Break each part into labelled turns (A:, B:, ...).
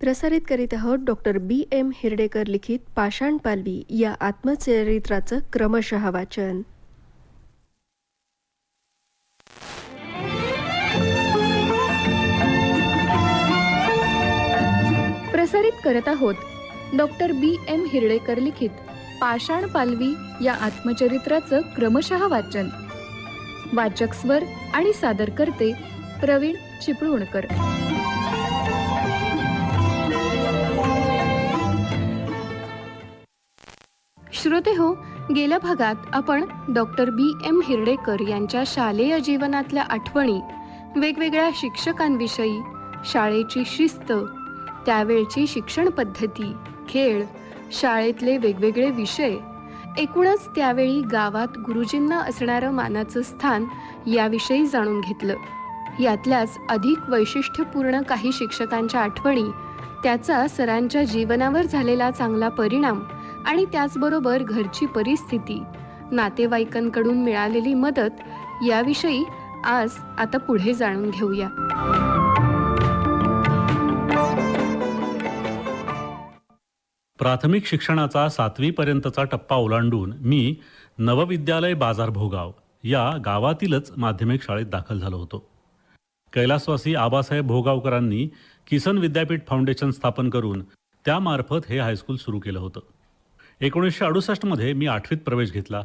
A: प्रसारित करीत आहोत डॉक्टर बी एम हिरडेकर लिखित पाषाण पालवी या आत्मचरित्राचं क्रमशः वाचन.
B: प्रसारित करत आहोत डॉक्टर बी एम हिरडेकर लिखित पाषाण पालवी या आत्मचरित्राचं क्रमशः वाचन. वाचक स्वर आणि सादर करते प्रवीण चिपळूणकर. श्रोते हो गेल्या भागात आपण डॉक्टर बी एम हिरडेकर यांच्या शालेय जीवनातल्या आठवणी वेगवेगळ्या शिक्षकांविषयी शाळेची शिस्त त्यावेळची शिक्षण पद्धती खेळ शाळेतले वेगवेगळे विषय एकूणच त्यावेळी गावात गुरुजींना असणारं मानाचं स्थान याविषयी जाणून घेतलं. यातल्याच अधिक वैशिष्ट्यपूर्ण काही शिक्षकांच्या आठवणी त्याचा सरांच्या जीवनावर झालेला चांगला परिणाम आणि त्याचबरोबर घरची परिस्थिती नातेवाईकांकडून मिळालेली मदत याविषयी आज आता पुढे जाणून घेऊया.
C: प्राथमिक शिक्षणाचा सातवीपर्यंतचा टप्पा ओलांडून मी नवविद्यालय बाजार भोगाव या गावातीलच माध्यमिक शाळेत दाखल झालो होतो. कैलासवासी आबासाहेब भोगावकरांनी किसन विद्यापीठ फाउंडेशन स्थापन करून त्यामार्फत हे हायस्कूल सुरू केलं होतं. एकोणीसशे अडुसष्टमध्ये मी आठवीत प्रवेश घेतला.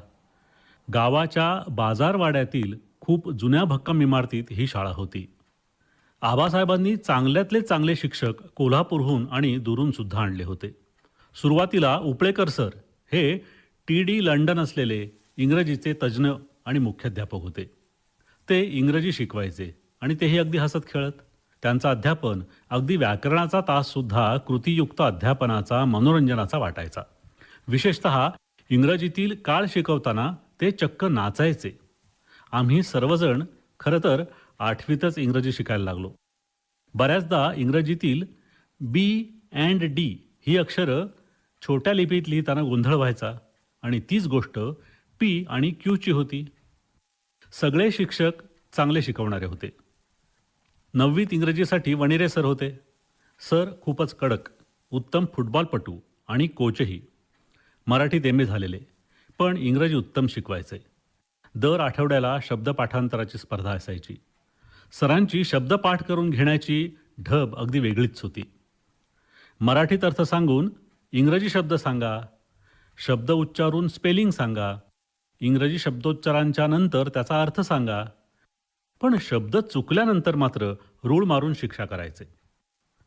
C: गावाच्या बाजारवाड्यातील खूप जुन्या भक्कम इमारतीत ही शाळा होती. आबासाहेबांनी चांगल्यातले चांगले शिक्षक कोल्हापूरहून आणि दुरूनसुद्धा आणले होते. सुरुवातीला उपळेकर सर हे टी डी लंडन असलेले इंग्रजीचे तज्ज्ञ आणि मुख्याध्यापक होते. ते इंग्रजी शिकवायचे आणि तेही अगदी हसत खेळत. त्यांचं अध्यापन अगदी व्याकरणाचा ताससुद्धा कृतीयुक्त अध्यापनाचा मनोरंजनाचा वाटायचा. विशेषत इंग्रजीतील काळ शिकवताना ते चक्क नाचायचे. आम्ही सर्वजण खरं तर आठवीतच इंग्रजी शिकायला लागलो. बऱ्याचदा इंग्रजीतील बी अँड डी ही अक्षरं छोट्या लिपीत लिहिताना गोंधळ व्हायचा आणि तीच गोष्ट पी आणि क्यूची होती. सगळे शिक्षक चांगले शिकवणारे होते. नववीत इंग्रजीसाठी वणिरे सर होते. सर खूपच कडक उत्तम फुटबॉलपटू आणि कोचही. मराठीत एम ए झालेले. पण इंग्रजी उत्तम शिकवायचे. दर आठवड्याला शब्द पाठांतराची स्पर्धा असायची. सरांची शब्दपाठ करून घेण्याची ढब अगदी वेगळीच होती. मराठीत अर्थ सांगून इंग्रजी शब्द सांगा. शब्द उच्चारून स्पेलिंग सांगा. इंग्रजी शब्दोच्चारांच्या नंतर त्याचा अर्थ सांगा. पण शब्द चुकल्यानंतर मात्र रूळ मारून शिक्षा करायचे.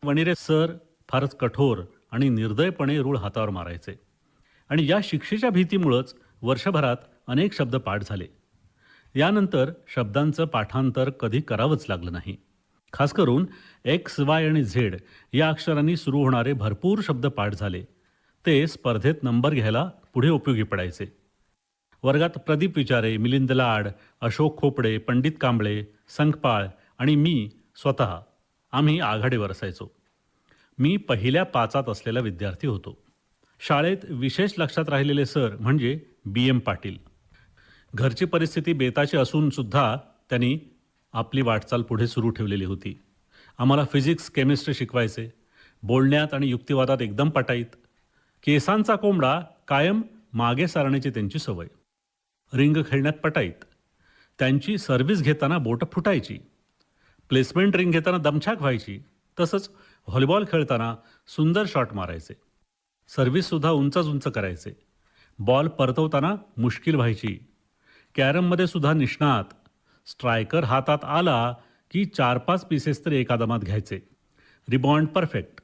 C: वणिरे सर फारच कठोर आणि निर्दयपणे रूळ हातावर मारायचे. आणि या शिक्षेच्या भीतीमुळंच वर्षभरात अनेक शब्द पाठ झाले. यानंतर शब्दांचं पाठांतर कधी करावंच लागलं नाही. खास करून एक्स वाय आणि झेड या अक्षरांनी सुरू होणारे भरपूर शब्द पाठ झाले. ते स्पर्धेत नंबर घ्यायला पुढे उपयोगी पडायचे. वर्गात प्रदीप विचारे मिलिंद लाड अशोक खोपडे पंडित कांबळे संखपाळ आणि मी स्वतः. आम्ही आघाडीवर असायचो. मी पहिल्या पाचात असलेला विद्यार्थी होतो. शाळेत विशेष लक्षात राहिलेले सर म्हणजे बी एम पाटील. घरची परिस्थिती बेताची असून सुद्धा त्यांनी आपली वाटचाल पुढे सुरू ठेवलेली होती. आम्हाला फिजिक्स केमिस्ट्री शिकवायचे. बोलण्यात आणि युक्तिवादात एकदम पटाईत. केसांचा कोंबडा कायम मागे सारण्याची त्यांची सवय. रिंग खेळण्यात पटाईत. त्यांची सर्व्हिस घेताना बोटं फुटायची. प्लेसमेंट रिंग घेताना दमछाक व्हायची. तसंच व्हॉलीबॉल खेळताना सुंदर शॉट मारायचे. सर्व्हिससुद्धा उंचच उंच करायचे. बॉल परतवताना मुश्किल व्हायची. कॅरममध्ये सुद्धा निष्णात. स्ट्रायकर हातात आला की चार पाच पीसेस तरी एका दमात घ्यायचे. रिबॉन्ड परफेक्ट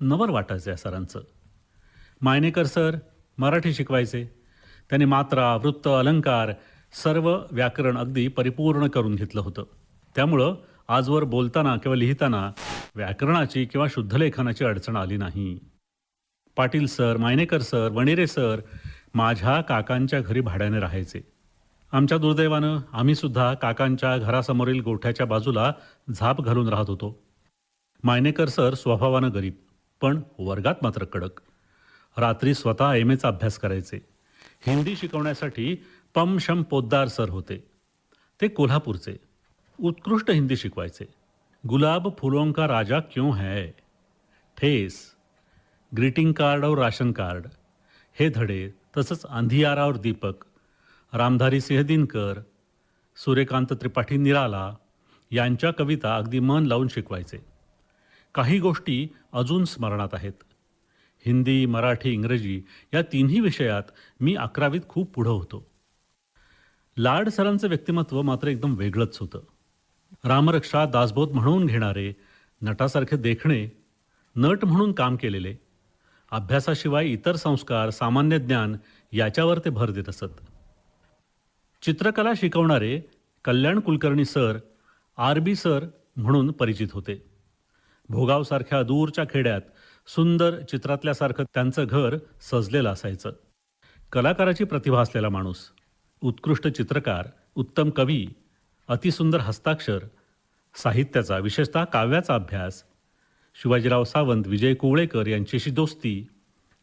C: नवर वाटायचं या सरांचं. मायनेकर सर मराठी शिकवायचे. त्यांनी मात्रा वृत्त अलंकार सर्व व्याकरण अगदी परिपूर्ण करून घेतलं होतं. त्यामुळं आजवर बोलताना किंवा लिहिताना व्याकरणाची किंवा शुद्धलेखनाची अडचण आली नाही. Patil sir Mainekar sir Wanire sir माझ्या काकांच्या घरी भाड्याने राहायचे. आमच्या दुर्दैवानं आम्ही सुद्धा काकांच्या घरासमोरील गोठ्याच्या बाजूला झाप घालून राहत होतो. मायनेकर सर स्वभावानं गरीब पण वर्गात मात्र कडक. रात्री स्वतः एम एचा अभ्यास करायचे. हिंदी शिकवण्यासाठी पम शम पोद्दार सर होते. ते कोल्हापूरचे. उत्कृष्ट हिंदी शिकवायचे. गुलाब फुलों का राजा क्यों है? ठेस. ग्रीटिंग कार्ड और राशन कार्ड हे धडे तसंच अंधियारा और दीपक रामधारी सिंह दिनकर सूर्यकांत त्रिपाठी निराला यांच्या कविता अगदी मन लावून शिकवायचे. काही गोष्टी अजून स्मरणात आहेत. हिंदी मराठी इंग्रजी या तिन्ही विषयात मी अकरावीत खूप पुढं होतो. लाड सरांचं व्यक्तिमत्व मात्र एकदम वेगळंच होतं. रामरक्षा दासबोध म्हणून घेणारे नटासारखे देखणे नट म्हणून काम केलेले अभ्यासाशिवाय इतर संस्कार सामान्य ज्ञान याच्यावर ते भर देत असत. चित्रकला शिकवणारे Kalyan Kulkarni sir R B sir म्हणून परिचित होते. भोगावसारख्या दूरच्या खेड्यात सुंदर चित्रातल्यासारखं त्यांचं घर सजलेलं असायचं. कलाकाराची प्रतिभा असलेला माणूस उत्कृष्ट चित्रकार उत्तम कवी अतिसुंदर हस्ताक्षर साहित्याचा विशेषतः काव्याचा अभ्यास शिवाजीराव सावंत विजय कुवळेकर यांच्याशी दोस्ती.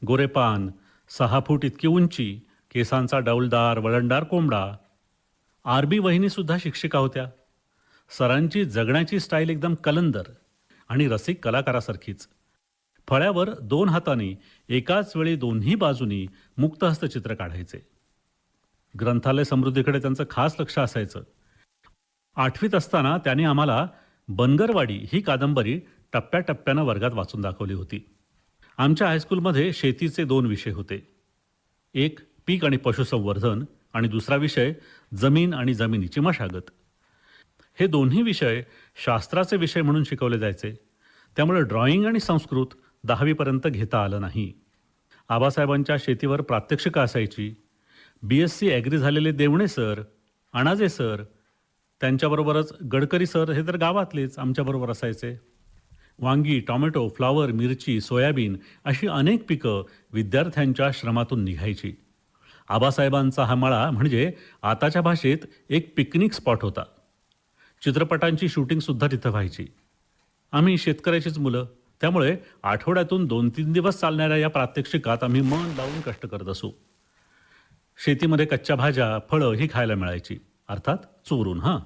C: गोरेपान सहा फूट इतकी उंची केसांचा डौलदार वळणदार कोंबडा. आरबी वहिनीसुद्धा शिक्षिका होत्या. सरांची जगण्याची स्टाईल एकदम कलंदर आणि रसिक कलाकारासारखीच. फळ्यावर दोन हातांनी एकाच वेळी दोन्ही बाजूनी मुक्तहस्त चित्र काढायचे. ग्रंथालय समृद्धीकडे त्यांचं खास लक्ष असायचं. आठवीत असताना त्यांनी आम्हाला बनगरवाडी ही कादंबरी टप्प्याटप्प्यानं वर्गात वाचून दाखवली होती. आमच्या हायस्कूलमध्ये शेतीचे दोन विषय होते. एक पीक आणि पशुसंवर्धन आणि दुसरा विषय जमीन आणि जमिनीची मशागत. हे दोन्ही विषय शास्त्राचे विषय म्हणून शिकवले जायचे. त्यामुळे ड्रॉइंग आणि संस्कृत दहावीपर्यंत घेता आलं नाही. आबासाहेबांच्या शेतीवर प्रात्यक्षिकं असायची. बी एस सी ॲग्री झालेले देवणे सर अणाजे सर त्यांच्याबरोबरच गडकरी सर हे तर गावातलेच आमच्याबरोबर असायचे. वांगी टॉमॅटो फ्लावर मिरची सोयाबीन अशी अनेक पिकं विद्यार्थ्यांच्या श्रमातून निघायची. आबासाहेबांचा हा मळा म्हणजे आताच्या भाषेत एक पिकनिक स्पॉट होता. चित्रपटांची शूटिंगसुद्धा तिथं व्हायची. आम्ही शेतकऱ्याचीच मुलं. त्यामुळे आठवड्यातून दोन तीन दिवस चालणाऱ्या या प्रात्यक्षिकात आम्ही मन लावून कष्ट करत असू. शेतीमध्ये कच्च्या भाज्या फळं ही खायला मिळायची. अर्थात चोरून हां.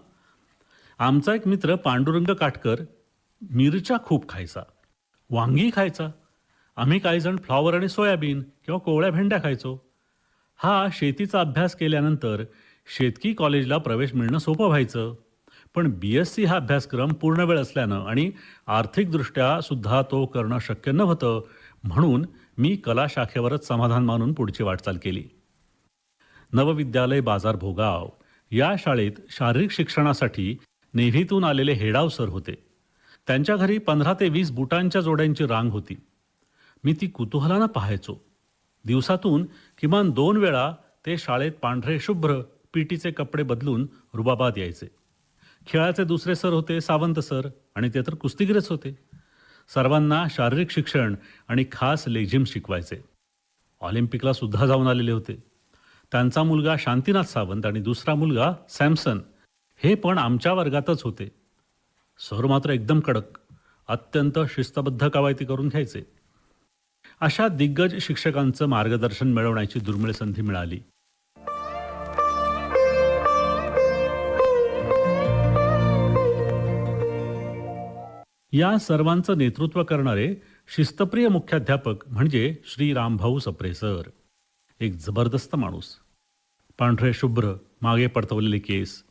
C: आमचा एक मित्र पांडुरंग काटकर मिरच्या खूप खायचा. वांगी खायचा. आम्ही काहीजण फ्लॉवर आणि सोयाबीन किंवा कोवळ्या भेंड्या खायचो. हा शेतीचा अभ्यास केल्यानंतर शेतकी कॉलेजला प्रवेश मिळणं सोपं व्हायचं. पण बी एस सी हा अभ्यासक्रम पूर्ण वेळ असल्यानं आणि आर्थिकदृष्ट्या सुद्धा तो करणं शक्य नव्हतं म्हणून मी कला शाखेवरच समाधान मानून पुढची वाटचाल केली. नवविद्यालय बाजार भोगाव या शाळेत शारीरिक शिक्षणासाठी नेव्हीतून आलेले हेडाव सर होते. त्यांच्या घरी पंधरा ते वीस बुटांच्या जोड्यांची रांग होती. मी ती कुतूहलानं पाहायचो. दिवसातून किमान दोन वेळा ते शाळेत पांढरे शुभ्र पीटीचे कपडे बदलून रुबाबात यायचे. खेळाचे दुसरे सर होते सावंत सर आणि ते तर कुस्तीगीरच होते. सर्वांना शारीरिक शिक्षण आणि खास लेझिम शिकवायचे. ऑलिम्पिकला सुद्धा जाऊन आलेले होते. त्यांचा मुलगा शांतीनाथ सावंत आणि दुसरा मुलगा सॅमसन हे पण आमच्या वर्गातच होते. सर मात्र एकदम कडक अत्यंत शिस्तबद्ध कवायती करून घ्यायचे. अशा दिग्गज शिक्षकांचं मार्गदर्शन मिळवण्याची दुर्मिळ संधी मिळाली. या सर्वांचं नेतृत्व करणारे शिस्तप्रिय मुख्याध्यापक म्हणजे श्री रामभाऊ सप्रे सर. एक जबरदस्त माणूस. पांढरे शुभ्र मागे पडतवलेले केस.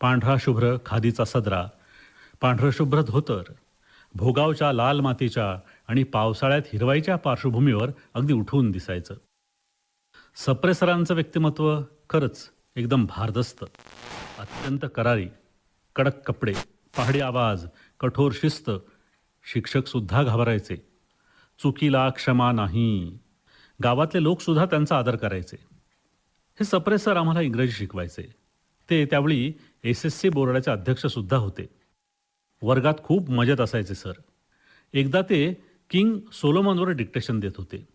C: पांढरा शुभ्र खादीचा सदरा. पांढरशुभ्र धोतर भोगावच्या लाल मातीच्या आणि पावसाळ्यात हिरवाईच्या पार्श्वभूमीवर अगदी उठून दिसायचं. सप्रेसरांचं व्यक्तिमत्व खरंच एकदम भारदस्त. अत्यंत करारी कडक कपडे पहाडी आवाज कठोर शिस्त शिक्षकसुद्धा घाबरायचे. चुकीला क्षमा नाही. गावातले लोकसुद्धा त्यांचा आदर करायचे. हे सप्रेसर आम्हाला इंग्रजी शिकवायचे. ते त्यावेळी एस एस सी बोर्डाचे अध्यक्षसुद्धा होते. वर्गात खूप मजेत असायचे सर. एकदा ते किंग सोलोमॉनवर डिक्टेशन देत होते.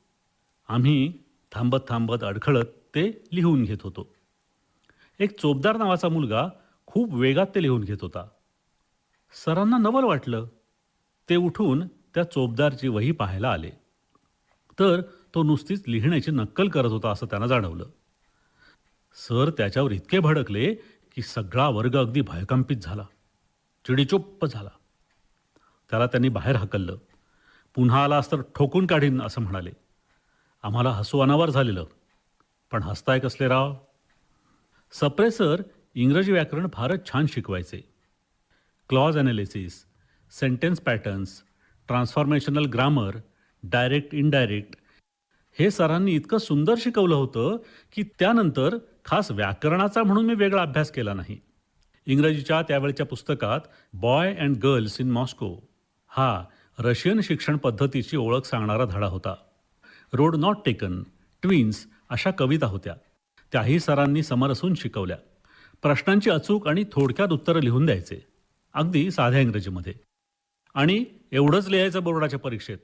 C: आम्ही थांबत थांबत अडखळत ते लिहून घेत होतो. एक चोपदार नावाचा मुलगा खूप वेगात ते लिहून घेत होता. सरांना नवल वाटलं. ते उठून त्या चोपदारची वही पाहायला आले. तर तो नुसतीच लिहिण्याची नक्कल करत होता असं त्यांना जाणवलं. सर त्याच्यावर इतके भडकले की सगळा वर्ग अगदी भयकंपित झाला. चिडीचुप्प झाला. त्याला त्यांनी बाहेर हकललं. पुन्हा आलास तर ठोकून काढीन असं म्हणाले. आम्हाला हसू अनावर झालेलं. पण हसताय कसले राव? सप्रे सर इंग्रजी व्याकरण फारच छान शिकवायचे. Clause analysis sentence patterns transformational grammar direct indirect हे सरांनी इतकं सुंदर शिकवलं होतं की त्यानंतर खास व्याकरणाचा म्हणून मी वेगळा अभ्यास केला नाही. इंग्रजीच्या त्यावेळच्या पुस्तकात boy and girls in Moscow हा रशियन शिक्षण पद्धतीची ओळख सांगणारा धडा होता. रोड नॉट टेकन ट्विन्स अशा कविता होत्या. त्याही सरांनी समरसून शिकवल्या. प्रश्नांची अचूक आणि थोडक्यात उत्तरं लिहून द्यायचे. अगदी साध्या इंग्रजीमध्ये. आणि एवढंच लिहायचं बोर्डाच्या परीक्षेत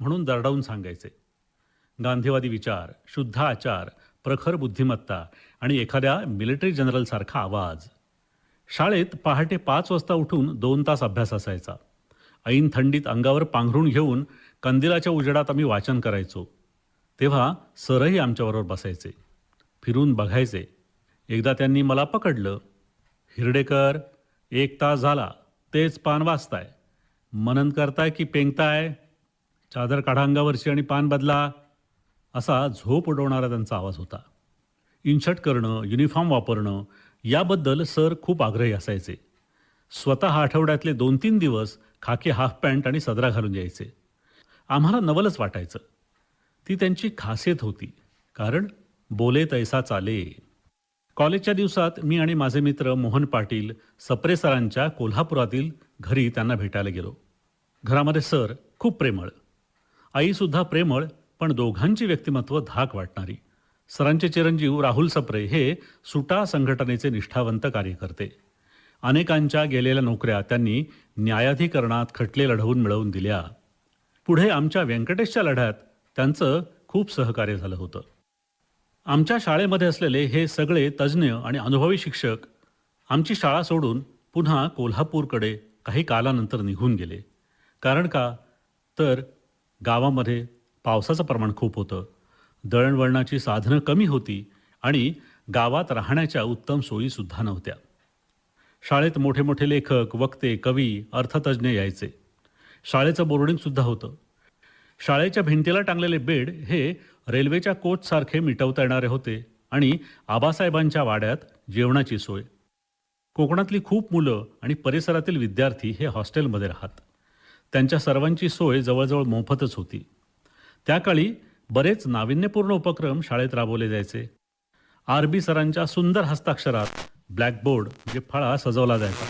C: म्हणून दरडावून सांगायचे. गांधीवादी विचार शुद्ध आचार प्रखर बुद्धिमत्ता आणि एखाद्या मिलिटरी जनरलसारखा आवाज. शाळेत पहाटे पाच वाजता उठून दोन तास अभ्यास असायचा. ऐन थंडीत अंगावर पांघरून घेऊन कंदिलाच्या उजेडात आम्ही वाचन करायचो. तेव्हा सरही आमच्याबरोबर बसायचे. फिरून बघायचे. एकदा त्यांनी मला पकडलं. हिरडेकर एक तास झाला. तेच पान वाचताय. मनन करताय की पेंगताय? चादर काढा अंगावरची आणि पान बदला. असा झोप उडवणारा त्यांचा आवाज होता. इनशर्ट करणं युनिफॉर्म वापरणं याबद्दल सर खूप आग्रही असायचे. स्वतः आठवड्यातले दोन तीन दिवस खाकी हाफ पॅन्ट आणि सदरा घालून यायचे. आम्हाला नवलच वाटायचं. ती त्यांची खासियत होती कारण बोले तैसा चाले. कॉलेजच्या दिवसात मी आणि माझे मित्र मोहन पाटील सप्रे सरांच्या कोल्हापुरातील घरी त्यांना भेटायला गेलो. घरामध्ये सर खूप प्रेमळ. आईसुद्धा प्रेमळ पण दोघांची व्यक्तिमत्व धाक वाटणारी. सरांचे चिरंजीव राहुल सप्रे हे सुटा संघटनेचे निष्ठावंत कार्यकर्ते. अनेकांच्या गेलेल्या नोकऱ्या त्यांनी न्यायाधिकरणात खटले लढवून मिळवून दिल्या. पुढे आमच्या व्यंकटेशच्या लढ्यात त्यांचं खूप सहकार्य झालं होतं. आमच्या शाळेमध्ये असलेले हे सगळे तज्ज्ञ आणि अनुभवी शिक्षक आमची शाळा सोडून पुन्हा कोल्हापूरकडे काही कालानंतर निघून गेले. कारण का? तर गावामध्ये पावसाचं प्रमाण खूप होतं. दळणवळणाची साधनं कमी होती आणि गावात राहण्याच्या उत्तम सोयीसुद्धा नव्हत्या. शाळेत मोठे मोठे लेखक वक्ते कवी अर्थतज्ज्ञ यायचे. शाळेचं बोर्डिंगसुद्धा होतं. शाळेच्या भिंतीला टांगलेले बेड हे रेल्वेच्या कोचसारखे मिटवता येणारे होते आणि आबासाहेबांच्या वाड्यात जेवणाची सोय. कोकणातली खूप मुलं आणि परिसरातील विद्यार्थी हे हॉस्टेलमध्ये राहत. त्यांच्या सर्वांची सोय जवळजवळ मोफतच होती. त्या काळी बरेच नाविन्यपूर्ण उपक्रम शाळेत राबवले जायचे. आर बी सरांच्या सुंदर हस्ताक्षरात ब्लॅकबोर्ड म्हणजे फळा सजवला जायचा.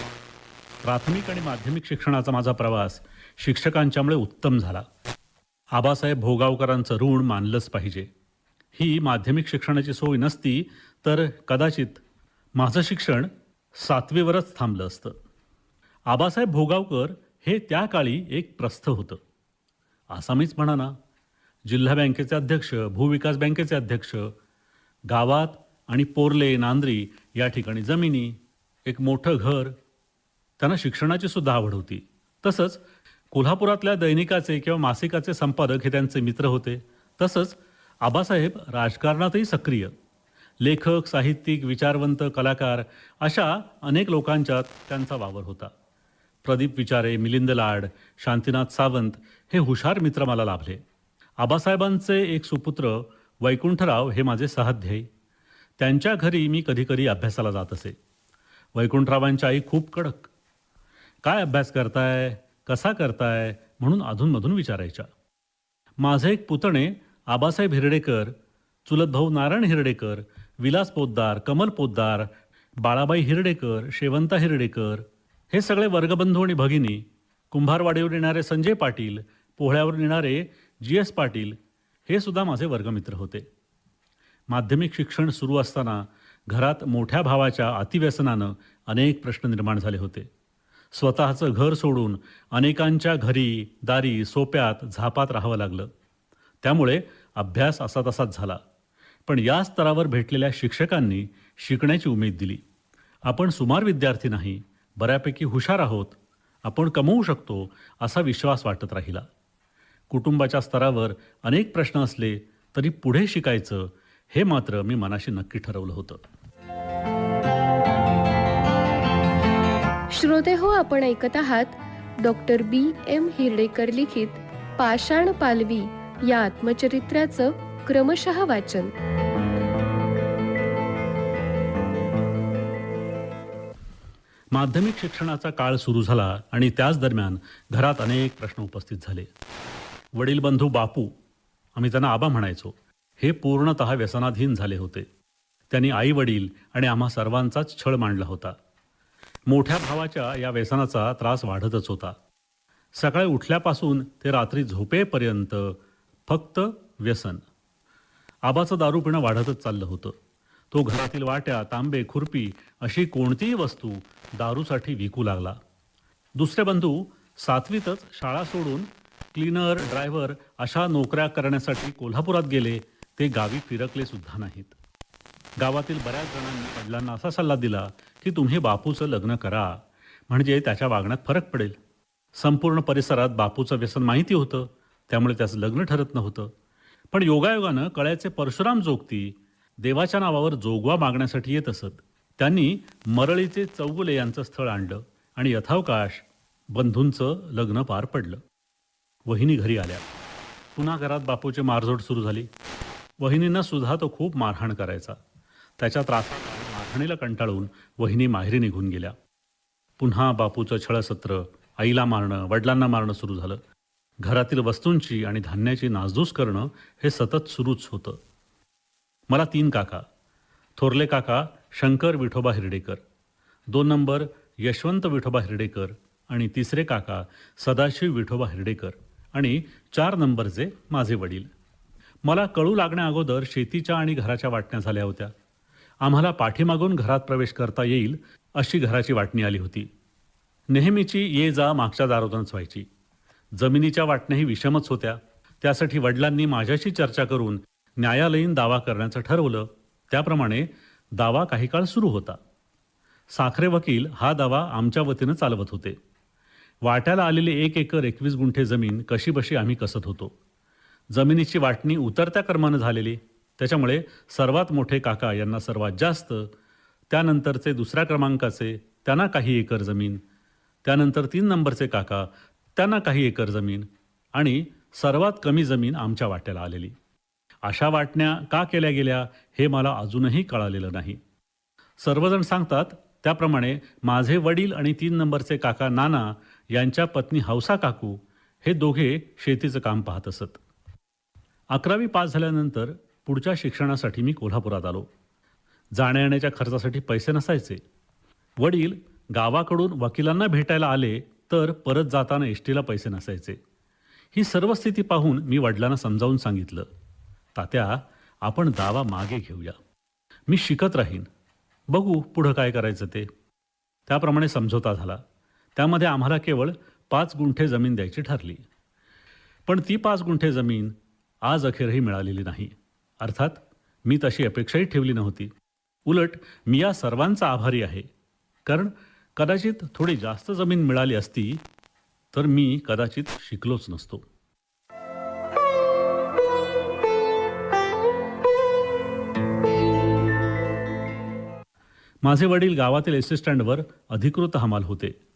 C: प्राथमिक आणि माध्यमिक शिक्षणाचा माझा प्रवास शिक्षकांच्यामुळे उत्तम झाला. आबासाहेब भोगावकरांचं ऋण मानलंच पाहिजे. ही माध्यमिक शिक्षणाची सोय नसती तर कदाचित माझं शिक्षण सातवीवरच थांबलं असतं. आबासाहेब भोगावकर हे त्या काळी एक प्रस्थ होतं. आसामीच म्हणा ना जिल्हा बँकेचे अध्यक्ष भूविकास बँकेचे अध्यक्ष गावात आणि पोर्ले नांद्री या ठिकाणी जमिनी एक मोठं घर त्यांना शिक्षणाची सुद्धा आवड होती. तसंच कोल्हापुरातल्या दैनिकाचे किंवा मासिकाचे संपादक हे त्यांचे मित्र होते. तसंच आबासाहेब राजकारणातही सक्रिय. लेखक साहित्यिक विचारवंत कलाकार अशा अनेक लोकांच्यात त्यांचा वावर होता. प्रदीप विचारे मिलिंद लाड शांतीनाथ सावंत हे हुशार मित्र मला लाभले. आबासाहेबांचे एक सुपुत्र वैकुंठराव हे माझे सहाध्यायी. त्यांच्या घरी मी कधीकधी अभ्यासाला जात असे. वैकुंठरावांची आई खूप कडक. काय अभ्यास करताय? कसा करताय? म्हणून अधूनमधून विचारायच्या. माझे एक पुतणे आबासाहेब हिरडेकर चुलत भाऊ नारायण हिरडेकर विलास पोद्दार कमल पोद्दार बाळाबाई हिरडेकर शेवंता हिरडेकर हे सगळे वर्गबंधू आणि भगिनी कुंभारवाडीवर येणारे संजय पाटील पोहळ्यावर येणारे जी एस पाटील हे सुद्धा माझे वर्गमित्र होते. माध्यमिक शिक्षण सुरू असताना घरात मोठ्या भावाच्या अतिव्यसनानं अनेक प्रश्न निर्माण झाले होते. स्वतःचं घर सोडून अनेकांच्या घरी दारी सोप्यात झापात राहावं लागलं. त्यामुळे अभ्यास असा तसाच झाला. पण या स्तरावर भेटलेल्या शिक्षकांनी शिकण्याची उमेद दिली. आपण सुमार विद्यार्थी नाही बऱ्यापैकी हुशार आहोत आपण कमवू शकतो असा विश्वास वाटत राहिला. कुटुंबाच्या स्तरावर अनेक प्रश्न असले तरी पुढे शिकायचं हे मात्र मी मनाशी नक्की ठरवलं होतं.
B: श्रोते हो आपण ऐकत आहात डॉक्टर बी एम हिरडेकर लिखित
A: पाषाण पालवी या आत्मचरित्राचं क्रमशः वाचन.
C: माध्यमिक शिक्षणाचा काळ सुरू झाला आणि त्याच दरम्यान घरात अनेक प्रश्न उपस्थित झाले. वडील बंधू बापू आम्ही त्यांना आबा म्हणायचो. हे पूर्णत व्यसनाधीन झाले होते. त्यांनी आई वडील आणि आम्हा सर्वांचाच छळ मांडला होता. मोठ्या भावाच्या या व्यसनाचा त्रास वाढतच होता. सकाळी उठल्यापासून ते रात्री झोपेपर्यंत फक्त व्यसन. आबाचं दारू पिणं वाढतच चाललं होतं. तो घरातील वाट्या तांबे खुरपी अशी कोणतीही वस्तू दारूसाठी विकू लागला. दुसरे बंधू सातवीतच शाळा सोडून क्लीनर ड्रायव्हर अशा नोकऱ्या करण्यासाठी कोल्हापुरात गेले ते गावी फिरकले सुद्धा नाहीत. गावातील बऱ्याच जणांनी वडिलांना असा सल्ला दिला की तुम्ही बापूचं लग्न करा म्हणजे त्याच्या वागण्यात फरक पडेल. संपूर्ण परिसरात बापूचं व्यसन माहिती होतं त्यामुळे त्याचं लग्न ठरत नव्हतं. पण योगायोगानं कळ्याचे परशुराम जोगती देवाच्या नावावर जोगवा मागण्यासाठी येत असत. त्यांनी मरळीचे चौगुले यांचं स्थळ आणलं आणि यथावकाश बंधूंचं लग्न पार पडलं. वहिनी घरी आल्या. पुन्हा घरात बापूची मारझोड सुरू झाली. वहिनींना सुद्धा तो खूप मारहाण करायचा. त्याच्या त्रासात मारहाणीला कंटाळून वहिनी माहेरी निघून गेल्या. पुन्हा बापूचं छळसत्र आईला मारणं वडिलांना मारणं सुरू झालं. घरातील वस्तूंची आणि धान्याची नासधूस करणं हे सतत सुरूच होतं. मला तीन काका. थोरले काका शंकर विठोबा हिरडेकर. दोन नंबर यशवंत विठोबा हिरडेकर आणि तिसरे काका सदाशिव विठोबा हिरडेकर. आणि चार नंबरचे माझे वडील. मला कळू लागण्या अगोदर शेतीच्या आणि घराच्या वाटण्या झाल्या होत्या. आम्हाला पाठीमागून घरात प्रवेश करता येईल अशी घराची वाटणी आली होती. नेहमीची ये जा मागच्या दारोदांच व्हायची. जमिनीच्या वाटण्याही विषमच होत्या. त्यासाठी वडिलांनी माझ्याशी चर्चा करून न्यायालयीन दावा करण्याचं ठरवलं. त्याप्रमाणे दावा काही काळ सुरू होता. साखरे वकील हा दावा आमच्या वतीनं चालवत होते. वाट्याला आलेली एक एकर एकवीस गुंठे जमीन कशीबशी आम्ही कसत होतो? जमिनीची वाटणी उतरत्या क्रमानं झालेली. त्याच्यामुळे सर्वात मोठे काका यांना सर्वात जास्त त्यानंतरचे दुसऱ्या क्रमांकाचे त्यांना काही एकर जमीन त्यानंतर तीन नंबरचे काका त्यांना काही एकर जमीन आणि सर्वात कमी जमीन आमच्या वाट्याला आलेली. अशा वाटण्या का केल्या गेल्या हे मला अजूनही कळालेलं नाही. सर्वजण सांगतात त्याप्रमाणे माझे वडील आणि तीन नंबरचे काका नाना यांच्या पत्नी हौसा काकू हे दोघे शेतीचं काम पाहत असत. अकरावी पास झाल्यानंतर पुढच्या शिक्षणासाठी मी कोल्हापुरात आलो. जाण्या येण्याच्या खर्चासाठी पैसे नसायचे. वडील गावाकडून वकिलांना भेटायला आले तर परत जाताना एस टीला पैसे नसायचे. ही सर्व स्थिती पाहून मी वडिलांना समजावून सांगितलं तात्या आपण दावा मागे घेऊया. मी शिकत राहीन. बघू पुढं काय करायचं ते. त्याप्रमाणे समझोता झाला. त्यामध्ये आम्हाला केवळ पाच गुंठे जमीन द्यायची ठरली. पण ती पाच गुंठे जमीन आज अखेरही मिळालेली नाही. अर्थात मी तशी अपेक्षाही ठेवली नव्हती. उलट मी या सर्वांचा आभारी आहे. कारण कदाचित थोडी जास्त जमीन मिळाली असती तर मी कदाचित शिकलोच नसतो. माझे वडील गावातील एस अधिकृत हमाल होते.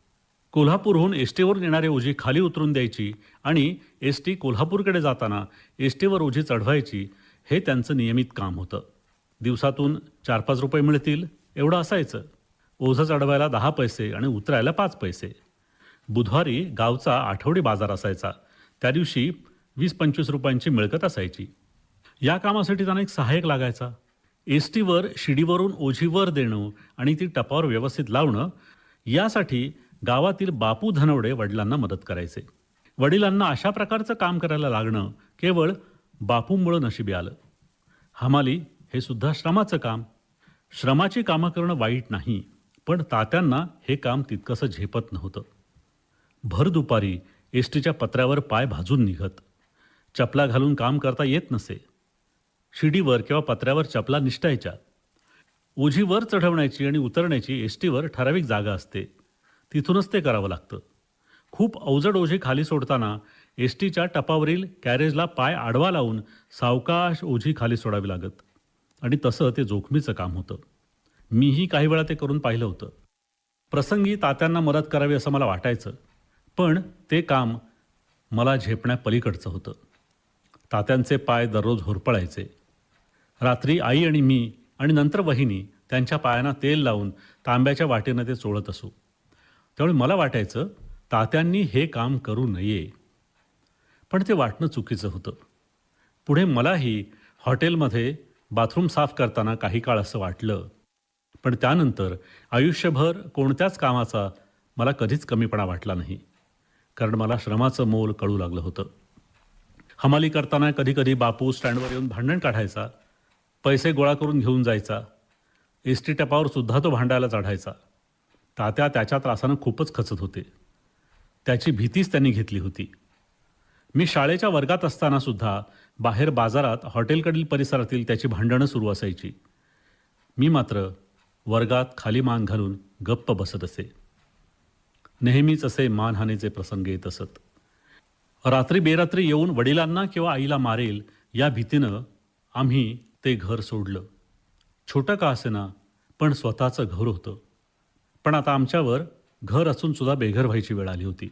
C: कोल्हापूरहून एस टीवरून येणारे ओझी खाली उतरून द्यायची आणि एस टी कोल्हापूरकडे जाताना एस टीवर ओझी चढवायची हे त्यांचं नियमित काम होतं. दिवसातून चार पाच रुपये मिळतील एवढं असायचं. ओझं चढवायला दहा पैसे आणि उतरायला पाच पैसे. बुधवारी गावचा आठवडी बाजार असायचा. त्या दिवशी वीस पंचवीस रुपयांची मिळकत असायची. या कामासाठी त्यांना एक सहाय्यक लागायचा. एस टीवर शिडीवरून ओझीवर देणं आणि ती टपावर व्यवस्थित लावणं यासाठी गावातील बापू धनवडे वडिलांना मदत करायचे. वडिलांना अशा प्रकारचं काम करायला लागणं केवळ बापूमुळं नशिबी आलं. हमाली हे सुद्धा श्रमाचं काम. श्रमाची कामं करणं वाईट नाही पण तात्यांना हे काम तितकंसं झेपत नव्हतं. भर दुपारी एस टीच्या पत्र्यावर पाय भाजून निघत. चपला घालून काम करता येत नसे. शिडीवर किंवा पत्र्यावर चपला निष्ठायच्या. ओझी वर चढवण्याची आणि उतरण्याची एस टीवर ठराविक जागा असते. तिथूनच ते करावं लागतं. खूप अवजड ओझी खाली सोडताना एस टीच्या टपावरील कॅरेजला पाय आडवा लावून सावकाश ओझी खाली सोडावी लागत आणि तसं ते जोखमीचं काम होतं. मीही काही वेळा ते करून पाहिलं होतं. प्रसंगी तात्यांना मदत करावी असं मला वाटायचं पण ते काम मला झेपण्यापलीकडचं होतं. तात्यांचे पाय दररोज होरपळायचे. रात्री आई आणि मी आणि नंतर वहिनी त्यांच्या पायांना तेल लावून तांब्याच्या वाटेनं ते चोळत असू. त्यामुळे मला वाटायचं तात्यांनी हे काम करू नये. पण ते वाटणं चुकीचं होतं. पुढे मलाही हॉटेलमध्ये बाथरूम साफ करताना काही काळ असं वाटलं. पण त्यानंतर आयुष्यभर कोणत्याच कामाचा मला कधीच कमीपणा वाटला नाही. कारण मला श्रमाचं मोल कळू लागलं होतं. हमाली करताना कधीकधी बापू स्टँडवर येऊन भांडण काढायचा पैसे गोळा करून घेऊन जायचा एस टी टपावर सुद्धा तो भांडायला चढायचा. तात्या त्याच्या त्रासानं खूपच खचत होते. त्याची भीतीच त्यांनी घेतली होती. मी शाळेच्या वर्गात असताना सुद्धा बाहेर बाजारात हॉटेलकडील परिसरातील त्याची भांडणं सुरू असायची. मी मात्र वर्गात खाली मान घालून गप्प बसत असे. नेहमीच असे मानहानीचे प्रसंग येत असत. रात्री बेरात्री येऊन वडिलांना किंवा आईला मारेल या भीतीनं आम्ही ते घर सोडलं. छोटं का असेना पण स्वतःचं घर होतं. पण आता आमच्यावर घर असून सुद्धा बेघर व्हायची वेळ आली होती.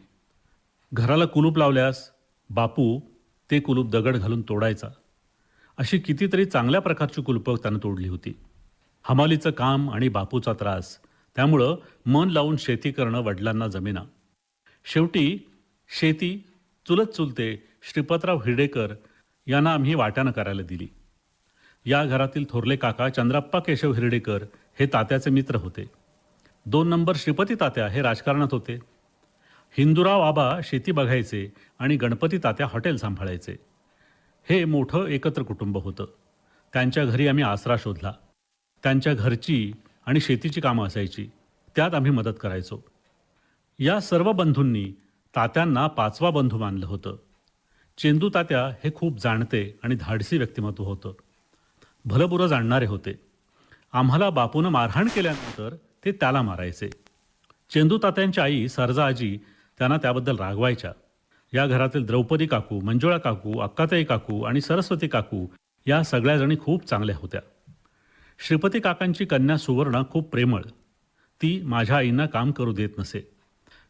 C: घराला कुलूप लावल्यास बापू ते कुलूप दगड घालून तोडायचा. अशी कितीतरी चांगल्या प्रकारची कुलपं त्यानं तोडली होती. हमालीचं काम आणि बापूचा त्रास त्यामुळं मन लावून शेती करणं वडिलांना जमेना. शेवटी शेती चुलत चुलते श्रीपतराव हिरडेकर यांना आम्ही वाट्यानं करायला दिली. या घरातील थोरले काका चंद्रप्पा केशव हिरडेकर हे तात्याचे मित्र होते. दोन नंबर श्रीपती तात्या हे राजकारणात होते. हिंदुराव आबा शेती बघायचे आणि गणपती तात्या हॉटेल सांभाळायचे. हे मोठं एकत्र कुटुंब होतं. त्यांच्या घरी आम्ही आसरा शोधला. त्यांच्या घरची आणि शेतीची कामं असायची. त्यात आम्ही मदत करायचो. या सर्व बंधूंनी तात्यांना पाचवा बंधू मानलं होतं. चेंदू तात्या हे खूप जाणते आणि धाडसी व्यक्तिमत्व होतं. भलबुरं जाणणारे होते. आम्हाला बापूनं मारहाण केल्यानंतर ते त्याला मारायचे. चेंदू तात्यांची आई सरजा आजी त्यांना त्याबद्दल रागवायच्या. या घरातील द्रौपदी काकू मंजुळा काकू अक्काताई काकू आणि सरस्वती काकू या सगळ्या जणी खूप चांगल्या होत्या. श्रीपती काकांची कन्या सुवर्ण खूप प्रेमळ. ती माझ्या आईंना काम करू देत नसे.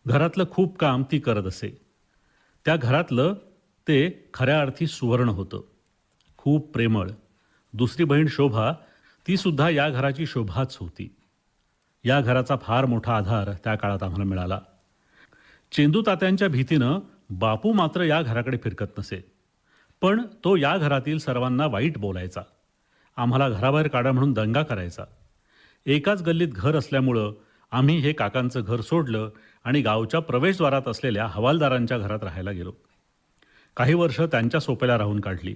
C: घरातलं खूप काम ती करत असे. त्या घरातलं ते खऱ्या अर्थी सुवर्ण होतं. खूप प्रेमळ. दुसरी बहीण शोभा ती सुद्धा या घराची शोभाच होती. या घराचा फार मोठा आधार त्या काळात आम्हाला मिळाला. चेंदू तात्यांच्या भीतीनं बापू मात्र या घराकडे फिरकत नसे. पण तो या घरातील सर्वांना वाईट बोलायचा. आम्हाला घराबाहेर काढा म्हणून दंगा करायचा. एकाच गल्लीत घर असल्यामुळं आम्ही हे काकांचं घर सोडलं आणि गावच्या प्रवेशद्वारात असलेल्या हवालदारांच्या घरात राहायला गेलो. काही वर्ष त्यांच्या सोप्याला राहून काढली.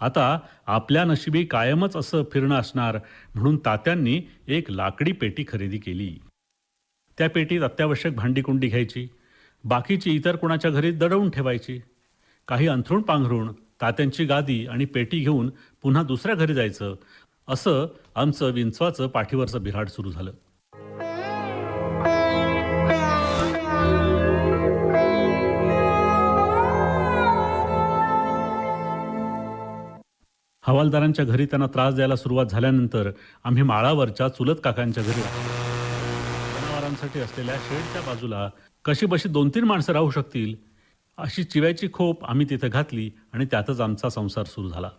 C: आता आपल्या नशिबी कायमच असं फिरणं असणार म्हणून तात्यांनी एक लाकडी पेटी खरेदी केली. त्या पेटीत अत्यावश्यक भांडीकुंडी घ्यायची बाकीची इतर कुणाच्या घरी दडवून ठेवायची. काही अंथरूण पांघरूण तात्यांची गादी आणि पेटी घेऊन पुन्हा दुसऱ्या घरी जायचं असं आमचं विंचवाचं पाठीवरचं बिराड सुरू झालं. हवालदारांच्या घरी त्यांना त्रास द्यायला सुरुवात झाल्यानंतर आम्ही माळावरच्या चुलत काकांच्या घरी जनावरांसाठी असलेल्या शेडच्या बाजूला कशी बशी दोन तीन माणसं राहू शकतील अशी चिव्याची खोप आम्ही तिथे घातली आणि त्यातच आमचा संसार सुरू झाला.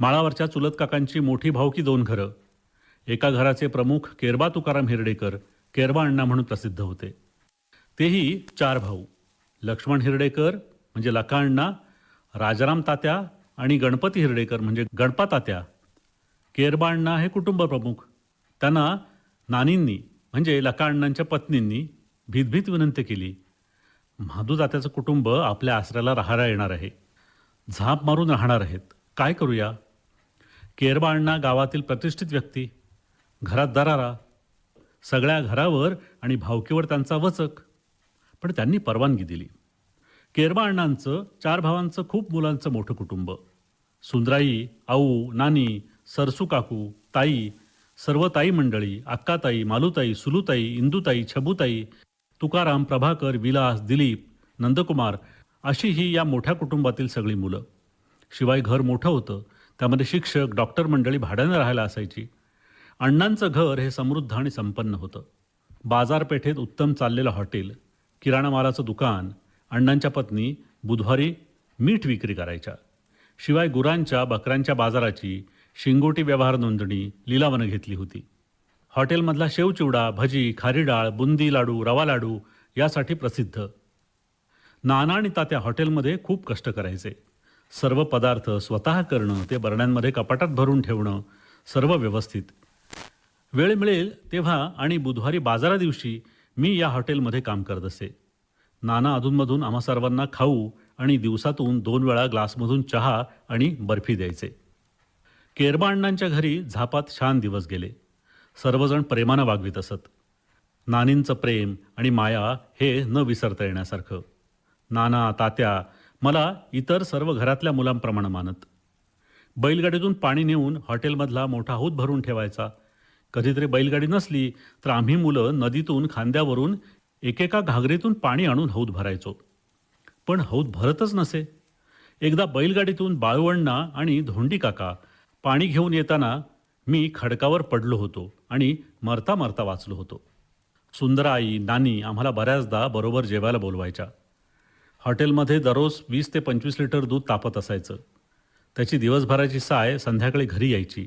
C: माळावरच्या चुलत काकांची मोठी भावकी दोन घरं. एका घराचे प्रमुख केरबा तुकाराम हिरडेकर केरबा अण्णा म्हणून प्रसिद्ध होते. तेही चार भाऊ. लक्ष्मण हिरडेकर म्हणजे लका अण्णा राजाराम तात्या आणि गणपती हिरडेकर म्हणजे गणपातात्या केरबाण्णा हे कुटुंब प्रमुख. त्यांना नानींनी म्हणजे लका अण्णांच्या पत्नींनी भीतभीत विनंती केली महादूजात्याचं कुटुंब आपल्या आसऱ्याला राहायला येणार आहे. झाप मारून राहणार आहेत. काय करूया? केरबाण्णा गावातील प्रतिष्ठित व्यक्ती घरात दरारा सगळ्या घरावर आणि भावकीवर त्यांचा वचक. पण त्यांनी परवानगी दिली. केरबा अण्णांचं चार भावांचं खूप मुलांचं मोठं कुटुंब. सुंदराई आऊ नानी सरसू काकू ताई सर्व ताई मंडळी अक्काताई मालुताई सुलुताई इंदुताई छबुताई तुकाराम प्रभाकर विलास दिलीप नंदकुमार अशी ही या मोठ्या कुटुंबातील सगळी मुलं. शिवाय घर मोठं होतं त्यामध्ये शिक्षक डॉक्टर मंडळी भाड्यानं राहायला असायची. अण्णांचं घर हे समृद्ध आणि संपन्न होतं. बाजारपेठेत उत्तम चाललेलं हॉटेल किराणा मालाचं दुकान अण्णांच्या पत्नी बुधवारी मीठ विक्री करायच्या. शिवाय गुरांच्या बकऱ्यांच्या बाजाराची शिंगोटी व्यवहार नोंदणी लिलावानं घेतली होती. हॉटेलमधला शेवचिवडा भजी खारी डाळ बुंदी लाडू रवा लाडू यासाठी प्रसिद्ध. नाना आणि तात्या हॉटेलमध्ये खूप कष्ट करायचे. सर्व पदार्थ स्वतः करणं ते बरण्यांमध्ये कपाटात भरून ठेवणं सर्व व्यवस्थित. वेळ मिळेल तेव्हा आणि बुधवारी बाजारा दिवशी मी या हॉटेलमध्ये काम करत असे. नाना अधूनमधून आम्हा सर्वांना खाऊ आणि दिवसातून दोन वेळा ग्लासमधून चहा आणि बर्फी द्यायचे. केरबा अण्णांच्या घरी झापात छान दिवस गेले. सर्वजण प्रेमानं वागवीत असत. नानींचं प्रेम आणि माया हे न विसरता येण्यासारखं. नाना तात्या मला इतर सर्व घरातल्या मुलांप्रमाणे मानत. बैलगाडीतून पाणी नेऊन हॉटेलमधला मोठा हौद भरून ठेवायचा. कधीतरी बैलगाडी नसली तर आम्ही मुलं नदीतून खांद्यावरून एकेका घागरीतून पाणी आणून हौद भरायचो. पण हौद भरतच नसे. एकदा बैलगाडीतून बाळवण्णा आणि धोंडी काका पाणी घेऊन येताना मी खडकावर पडलो होतो आणि मरता मरता वाचलो होतो. सुंदराई नानी आम्हाला बऱ्याचदा बरोबर जेवायला बोलवायच्या. हॉटेलमध्ये दररोज वीस ते पंचवीस लिटर दूध तापत असायचं. त्याची दिवसभराची साय संध्याकाळी घरी यायची.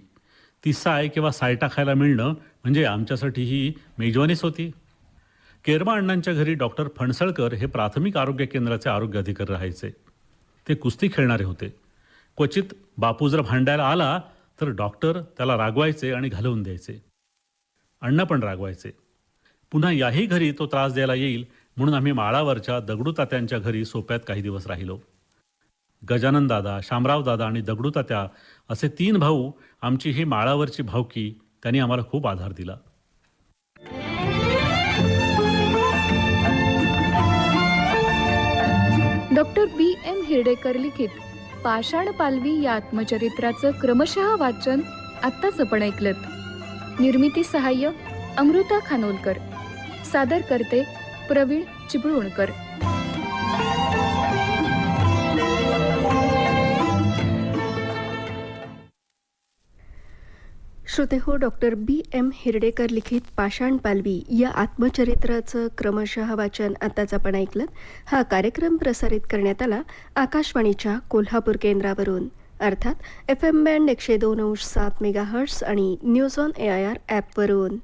C: ती साय किंवा सायटा खायला मिळणं म्हणजे आमच्यासाठी ही मेजवानीच होती. केरबा अण्णांच्या घरी डॉक्टर फणसळकर हे प्राथमिक आरोग्य केंद्राचे आरोग्य अधिकारी राहायचे. ते कुस्ती खेळणारे होते. क्वचित बापू जर भांडायला आला तर डॉक्टर त्याला रागवायचे आणि घालवून द्यायचे. अण्णा पण रागवायचे. पुन्हा याही घरी तो त्रास द्यायला येईल म्हणून आम्ही माळावरच्या दगडू तात्यांच्या घरी सोप्यात काही दिवस राहिलो. गजानन दादा शामराव दादा आणि दगडू तात्या असे तीन भाऊ आमची ही माळावरची भावकी त्यांनी आम्हाला खूप आधार दिला.
B: डॉक्टर बी एम हिरडेकर लिखित पाषाण पालवी या आत्मचरित्राचं क्रमशः वाचन आत्ताच आपण ऐकलत. निर्मिती सहाय्य अमृता खानोलकर सादर करते प्रवीण चिपळूणकर
A: श्रोतेहो डॉक्टर बी एम हिरडेकर लिखित पाषाण पालवी या आत्मचरित्राचं क्रमशः वाचन आताच आपण ऐकलं. हा कार्यक्रम प्रसारित करण्यात आला आकाशवाणीच्या कोल्हापूर केंद्रावरून. अर्थात एफ एम बँड एकशे दोन अंश सात मेगाहर्स आणि news on A I R ॲपवरून.